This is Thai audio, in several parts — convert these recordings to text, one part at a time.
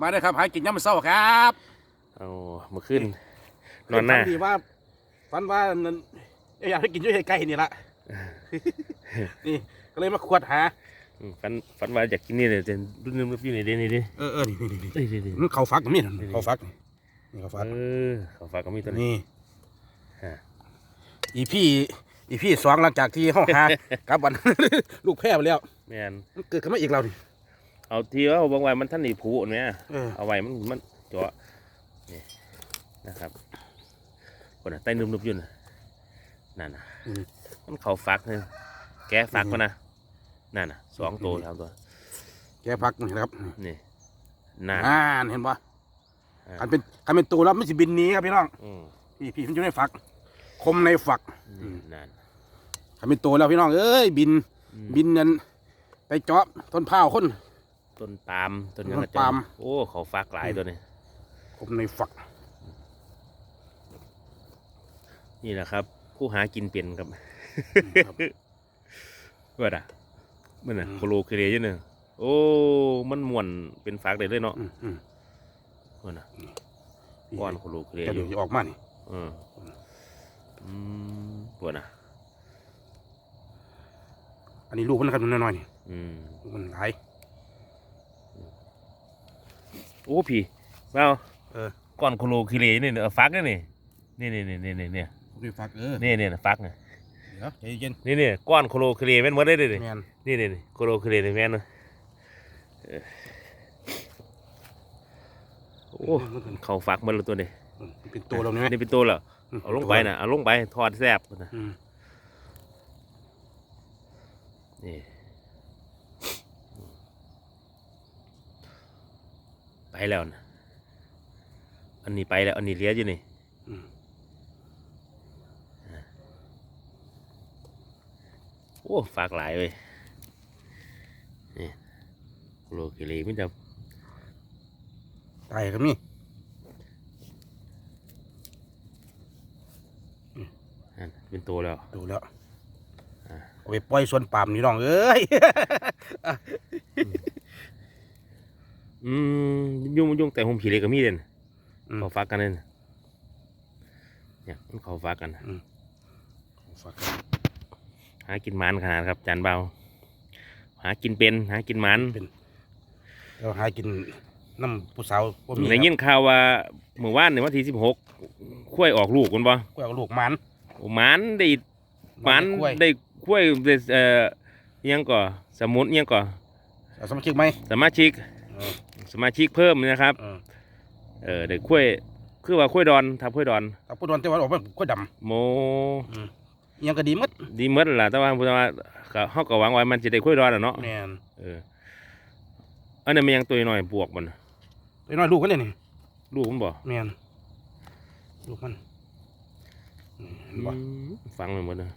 มาเลยครับหากินย่ำเศร้าครับเอาเมื่อคืนนอนหน้า ฝัดีว่าฝันว่านั่นเอ้ยอยากให้กินด้วยใกล้ๆนี่ละ นี่ก็เลยมาขวดหา อืมฝันฝันว่าอยากกินนี่เลยจะรุ่นนึงรุ่นนี่เด้นี่เด้เออเออนี่นี่นี่เอ้ยเด้เด้มันเขาฟักกับมีดนั่นเขาฟักนี่นี่เขาฟัก เออเขาฝากก็มีตัวนี้ นี่ฮะ อีพี่อีพี่สองหลังจากที่ห้องหา กลับวัน ลูกแพ้ไปแล้วแม่นมันเกิดขึ้นมาอีกแล้วนี่ เอาทีว่าบางวันมันท่านนี่ผูเนี่ยเออเอาไว้มันมันเจาะนี่นะครับคนน่ะใต้นุ่มๆอยู่น่ะนั่นน่ะอืมมันเขาฟักเลยแกะฟักมันนะนั่นน่ะสองตัวสามตัวแกฟักนี่นะครับนี่นั่นอ่านเห็นปะอ่าคันเป็นคันเป็นตัวแล้วไม่สิบินหนี้ครับพี่น้องอืมพี่พี่มันอยู่ในฝัก คมในฝักอืมนั่นคันเป็นตัวแล้วพี่น้องเอ้ยบินอืมบินนั่นไปเจาะต้นพร้าวคน ต้นปาล์มต้นยังต้กระนจปาล์ม โอ้เขาฟักหลายตัวนี้คมในฝักนี่แหละครับ ผู้หากินเปลี่ยนครับครับ ว่าด่ะมันน่ะโคโลเคเรอยู่เนี่ยโอ้มันม่วนเป็นฟักได้เลยเนาะอืมอืมว่าน่ะพี่ก้อนโคโลเคเรจะอเดี๋ยยู่วจะออกมานี่เอออืมว่าน่ะ อันนี้ลูกมันนะครับน้อยๆนี่อืมลูกมันหลาย โอ้พี่เปล่าเออก้อนโคโลเคเรนี่เนี่ยเอาฟักนี่นี่นี่นี่นี่นี่นี่ในฝักเออนี่นี่นี่ฟักเนี่ยเดี๋ยวใจเย็นนี่นี่ก้อนโคโลเคเรแม่นหมดได้เลยแมนนี่นี่นี่โคโลเคเรนี่แม่นเลยเออโอ้เขาฟักหมันแล้วตัวนี้มันเป็นตัวเราเนี่ยไหมนี่เป็นตัวเหรอเอาลงไปนะเอาลงไปทอดแซ่บนะอืมนี่ไป แล้วนะอันนี้ไปแล้ว อันนี้เหลี้ยอยู่นี่อืมโอ้ฝากหลายเลยนี่โลกิเลมิจะตายครับนี่นั่นเป็นตัวแล้วดูแล้วอ่าเอาไปปล่อยสวนปาล์มนี่น้องเอ้ย อืมยุ่งยุ่งแต่ผมผีเลยก็มีเด่นอืมเขาฟักกันเลยนะเนี่ยมันเขาฟักกันฝักหากินหมันขนาดครับจานเบาหากินเป็น หากินหมันเราหากินน้ำผู้สาวบ่มีในยินข่าวว่าเมื่อวานในวันที่สิบหกคุ้ยออกลูกกันบ่กล้วยเอาลูกมันโอ้หมันได้หมันกล้วยได้คุ้ยได้เอ่ออิหยังก่อสมุนอิหยังก่อเอาสมาชิกไหมสมาชิกเออ สมาชิกเพิ่มนะครับเออเออได้คุ้ยคือว่าคุ้ยดอนทับคุ้ยดอนถ้าพูดวันแต่ว่าออกมากล้วยดโมำอืมอิหยังก็ดีหมัดดีหมดล่ะแต่ว่าพูดว่าก็เฮาก็หวังไว้มันจะได้คุ้ยดอนอะเนาะแม่นเอออันนี้มันยังตัวน้อยบวกมันไอ้น้อยลูกกันเลยนี่ลูกมันบ่แม่นลูกมันอืมเห็นบ่อืมฟังเลยหมดเลย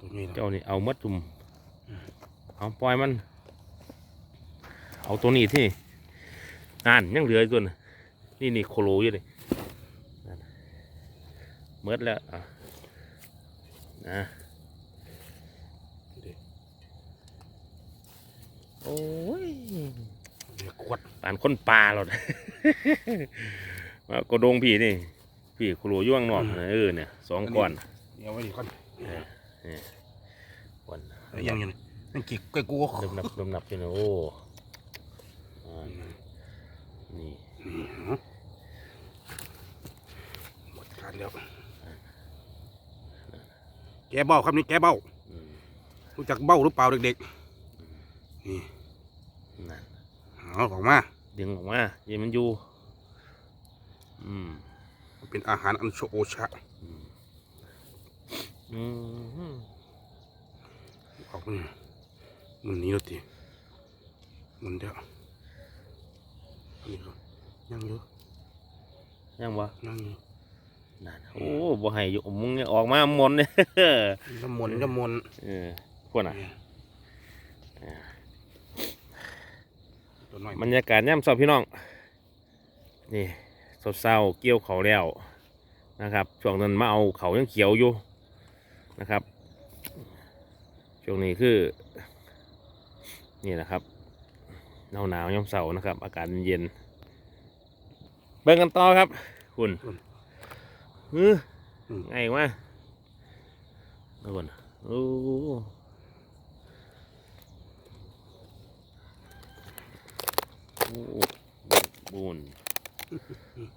ตัวนี้นะเจ้านี่เอามัดจุ่มเอาปล่อยมัน เอาตัวนี้ที่นั่นยังเหลืออีกตัวนึงนี่นี่โคโลอยู่เลยนั่นเมดแล้วอะนะโอ้ยเดี๋ยวขวดปานคนปลาเราว่ากระดงพี่นี่ พี่โคโลอยู่ข้างนอกนะเออเนี่ยสองก้อนเดี๋ยวไว้ดีก่อนก้อนเอ้ยยังอยู่นี่นั่นกี่กล้วยกูเริ่มนับเริ่มนับอยู่นะโอ้อ่า นี่อืมเนาะหมดการแล้วแกเบ้าครับนี่แกเบ้าอืมรู้จักเบ้าหรือเปล่าเด็กๆนี่นั่นเอาออกมาดึงออกมาเย็นมันอยู่อืมเป็นอาหารอันโชโอชะอืมอืมออกมานี่มันหนี้แล้วทีมันเดี๋ยว อันนี้ก็ยังอยู่ยังวะยังอยู่นั่นโอ้บ่ให้อยู่มึงเนี่ยออกมาหมนเนี่ยน้ำมนต์น้ำมนต์เออพวกน่ะตัวน้อยบรรยากาศย่ำสอบพี่น้อง นี่เศร้าๆเกี่ยวเขาวแล้วนะครับช่วงนั้นมาเอาเขายังเขียวอยู่นะครับช่วงนี้คือ นี่แหละครับ หนาวหนาวยามเสาร์นะครับ อากาศเย็นๆเบิ่งกันต่อครับ คุณเอออืมไงวะเอาก่อนโอ้โอ้บุญ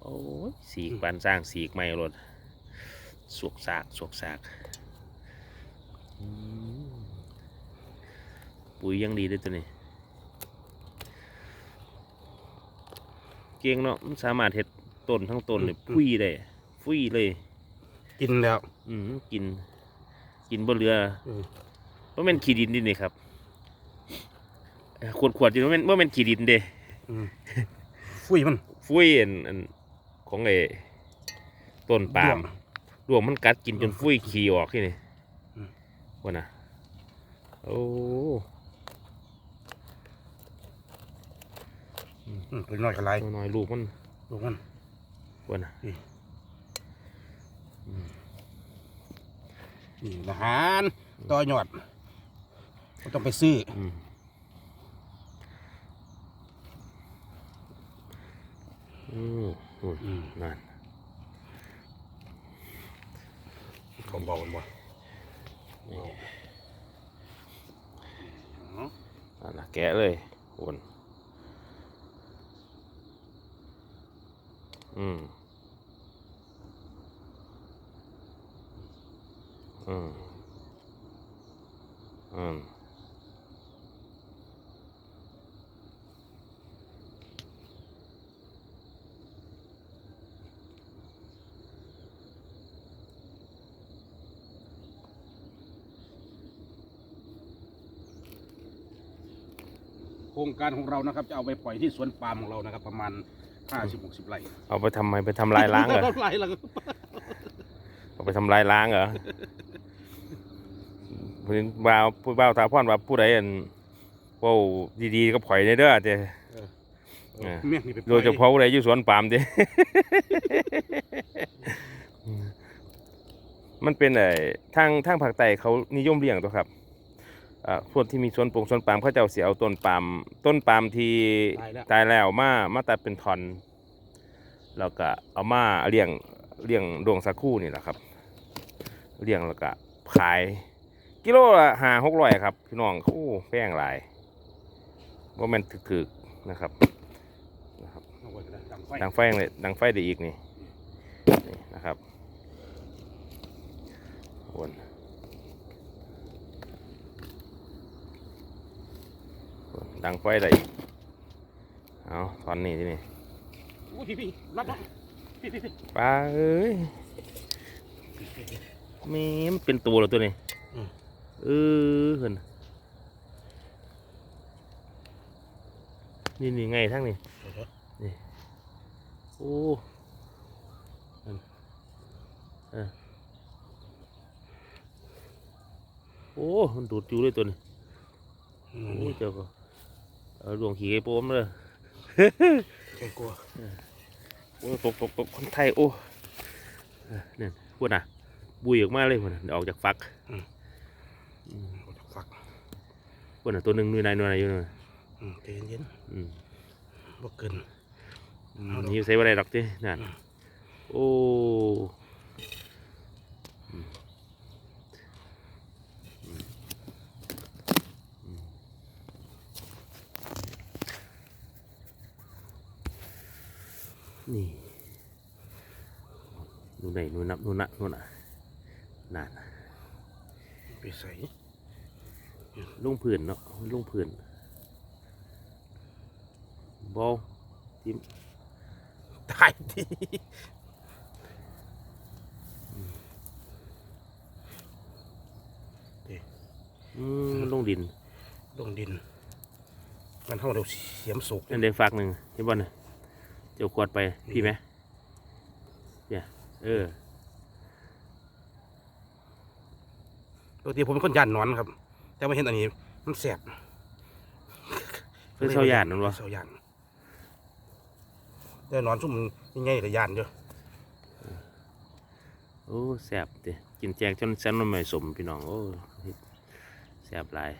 โอ้ยสีกปานสร้างสีกไม่รถสวกสากสวกสากอืมปุ๋ยยังดีด้วยตัวนี้ เก่งเนาะมันสามารถเห็ดต้นทั้งต้นเลยฟุยได้ฟุยเลย กินแล้ว อืมกิน กินบนเรือเออว่าเป็นขี้ดินดินี่ครับเอ่อขวดขวดๆอยู่ว่าเป็นว่าเป็นขี้ดินเด้อืมฟุ้ยมัน ฟุยอันอันของไอ้ต้นปาล์มดวงดวงมันกัดกินจนฟุยขี้ออกที่นี่อืมว่านะโอ้ อืมตัวน้อยกระไรตัวน้อยลูกมันลูกมันว่านะนี่อาหารต่อยอดไม่ต้องไปซื้ออืมอืมอืมอืมนั่นของเบากันบ่นี่อ๋อนั่นนะแกะเลยวน อืม อืม อืม โครงการของเรานะครับ จะเอาไปปล่อยที่สวนปาล์มของเรานะครับ ประมาณ ห้าสิบหกสิบไร่เอาไปทำไมไปทำลายล้างเหรอไร่ละเอาไปทำลายล้างเหรอพูดถึงบ่าวผู้บ่าวตาพ่อนว่าผู้ใดอันเว่าดีๆก็ผ่อยในเด้อเจ้เออเมี่ยงนี่ไปปล่อโดยเฉพาะผู้ใดอยู่สวนปาล์มเด้มันเป็นไอ้ทางทางภาคใต้เขานิยมเลี้ยงตัวครับอ่า พวกที่มีสวนปลูกสวนปาล์มเขาจะเอาเสียเอาต้นปาล์มต้นปาล์มที่ตายแล้วตายแล้วมามาตัดเป็นท่อนแล้วก็เอามาเลี้ยงเลี้ยงดวงสักคู่นี่แหละครับเลี้ยงแล้วก็ขาย กิโลละห้าหกร้อยครับ พี่น้องโอ้แพงหลายว่ามันถึกๆนะครับนะครับเอาไว้ก็ได้ดังไฟดังไฟเลยดังไฟได้อีกนี่นี่นะครับวนวน ดังไฟได้อีกเอาตอนนี้ที่นี่โอ้ยพี่พี่รับรับพี่พี่พี่ปลาเอ้ยแมีมันเป็นตัวเหรอตัวนี้เออเห็นนี่นี่ไงทั้งนี้โอ้นั่นเออโอ้ มันดูดอยู่เลยตัวนี้อืโอ้มเจ้าก็ เอาดวงขี่ไอ้โป้มเลยแกกลัวโอ้ตกตกตกคนไทยโอ้เออนี่นพูดนะบุยออกมาเลยพูดนะเดี๋ยวออกจากฟักออกจากฝักพูดนะตัวหนึ่งนู่นนายนู่นนายอยู่นู่นอืมใจเย็นอืมๆบ่เกินเอาดอกนี่ใส่อะไรดอกดินั่นโอ้อืมอืมอืมนี่นู่น ไหนนู่นนับนู่นนะนู่นน่ะนั่นไปใส่ลุงผื่นเนาะลุงผื่นบอลตายทีอืมมันลงดิน ลงดิน มันเท่าเราเสียมสุกนั่นเดี๋ยวฝากหนึ่งเห็นบ่น่ะเจ้าขวดไปพี่ไหม เนี่ยเออปกติผมเป็นคนย่านหนอนครับ แต่มาเห็นอันนี้ มันแสบเพื่อเช่าย่านนั่นวะเสาย่านแต่หนอนซุ่มยังไงแต่ย่านเด้อโอ้แสบเด้กินแจงจนแซนมันไม่สมพี่น้องโอ้แสบหลาย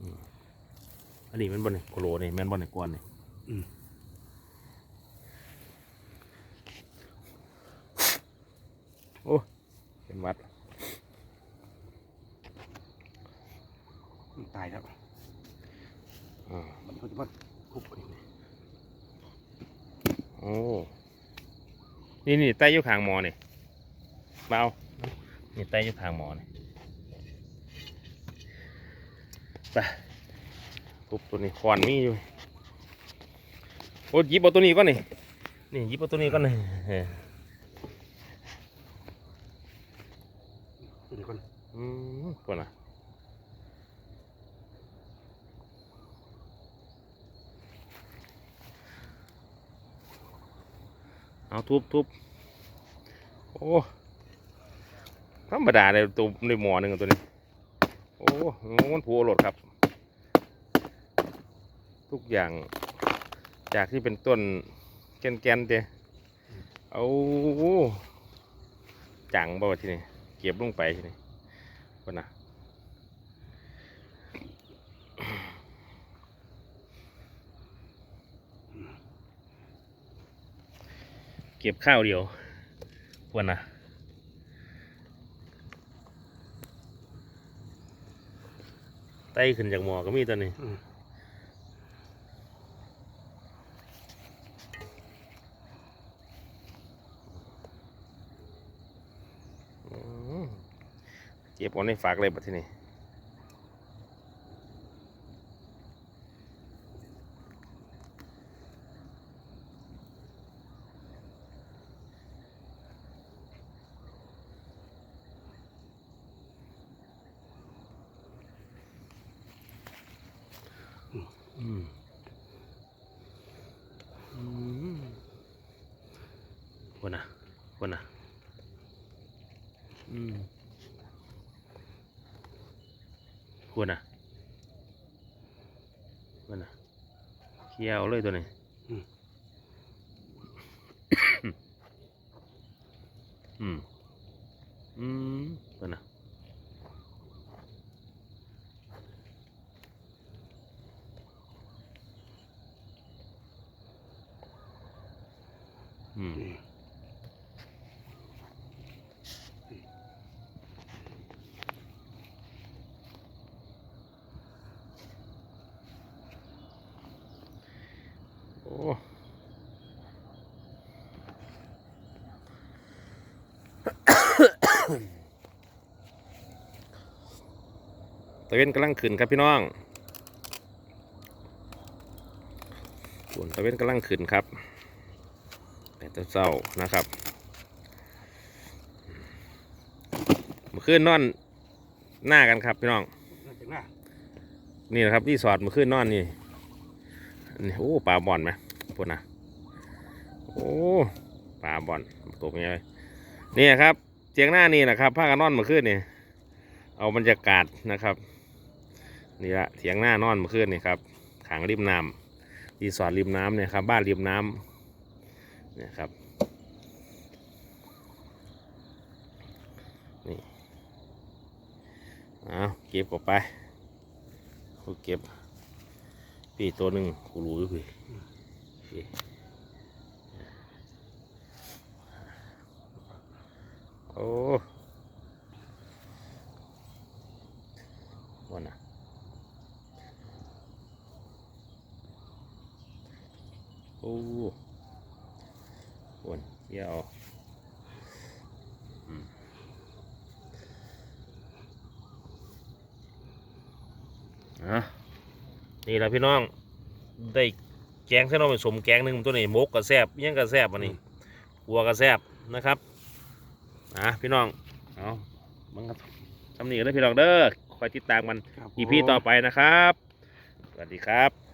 อืมอันนี้แมันบนนี่โคโลนี่แมันบนนี่กวนนี่อืม โอ้เป็นหวัด มันตายแล้ว อ่า มันเขาจะมาทุบอันนี้ โอ้ นี่นี่ไตอยู่ข้างหมอนี่เบานี่ไตอยู่ข้างหมอนี่ไปทุบตัวนี้ควันมีอยู่โอ้หยิบเอาตัวนี้ก่อนนี่นี่หยิบเอาตัวนี้ก่อนนี่เออเดี๋ยวก่อนอืมก่อนนะ เอาทุบทุบโอ้ธรรมดาเลยตัวในหมอหนึ่งตัวนี้ โอ้มันผูโหลดครับ ทุกอย่างจากที่เป็นต้นแกนๆเดียเอาจังบ่วที่นี่เก็บลงไปที่นี่คนน่ะ ก็บข้าวเดียวคนนะไต้ขึ้นจากหมอก็มีตัวนี้เก็บเอาในฝากเลยบัดทีนี้อืมอืมคนน่ะคนน่ะ อืม ควรอะควรอะเคี่ยวเลยตัวนี้อืม อืม อืมควรอะอืม นี่ โอ้ตะเวนกำลังขึ้นครับพี่น้องส่วนตะเวนกำลังขึ้นครับแต่เศร้าๆนะครับเมื่อคืนนอนหน้ากันครับพี่น้องน่าจะน่านี่นะครับรีสอร์ทเมื่อคืนนอนนี่ นี่โอ้ปลาบอนไหมพวกนะโอ้ปลาบอนตัวเป็นไงนี่ครับเจียงหน้านี่นะครับผ้ากันนอนมื่อคืนนี่เอาบรรยากาศนะครับนี่ละเถียงหน้านอนมื่อคืนนี่ครับขางริมน้ำรีสอร์ทริมน้ำเนี่ยครับบ้านริมน้ำเนี่ยครับนี่เอาเก็บออกไปเขาเก็บ พี่ตัวหนึ่งกูรู้อยู่พี่โอ้วันน่ะโอ้วันเยี่ยวอืมอะ นี่แหละพี่น้องได้แกงเส้นน้องเป็นสมแกงหนึ่งตัวนี้มกกระแซบอิหยังกระแซบอันนี้หัวกระแซบนะครับอะพี่น้องเอามันก็ทำนี่กันเลยพี่น้องเด้อคอยติดตามกันครับอีพีต่อไปนะครับ สวัสดีครับ